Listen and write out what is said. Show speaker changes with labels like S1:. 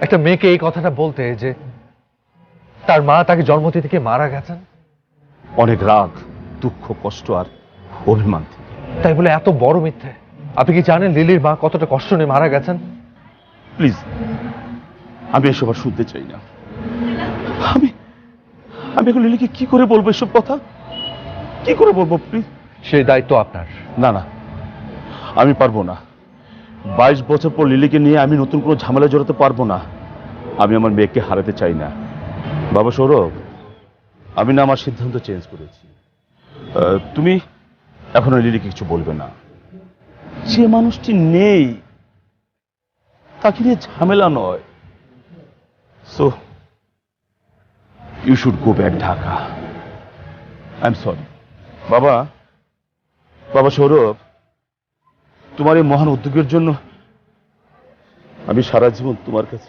S1: একটা মেয়েকে এই কথাটা বলতে যে তার মা তাকে জন্মতি থেকে মারা গেছেন।
S2: অনেক রাগ দুঃখ কষ্ট আর অভিমান
S1: তাই বলে এত বড় মিথ্যে। আপনি কি জানেন লিলির মা কতটা কষ্ট নিয়ে মারা গেছেন?
S2: প্লিজ আমি এসব আর শুনতে চাই না। আমি আমি এখন লিলিকে কি করে বলব এসব কথা? কি করে বলব প্লিজ?
S1: সেই দায়িত্ব আপনার।
S2: না না আমি পারব না। বাইশ বছর পর লিলিকে নিয়ে আমি নতুন কোনো ঝামেলা জড়াতে পারব না। আমি আমার মেয়েকে হারাতে চাই না। বাবা সৌরভ, আমি না আমার সিদ্ধান্ত চেঞ্জ করেছি। তুমি এখন লিলিকে কিছু বলবে না। যে মানুষটি নেই, তাকে নিয়ে ঝামেলা নয়। So you should go back Dhaka I am sorry বাবা বাবা সৌরভ তোমার এই মহান উদ্যোগের জন্য আমি সারা জীবন তোমার কাছে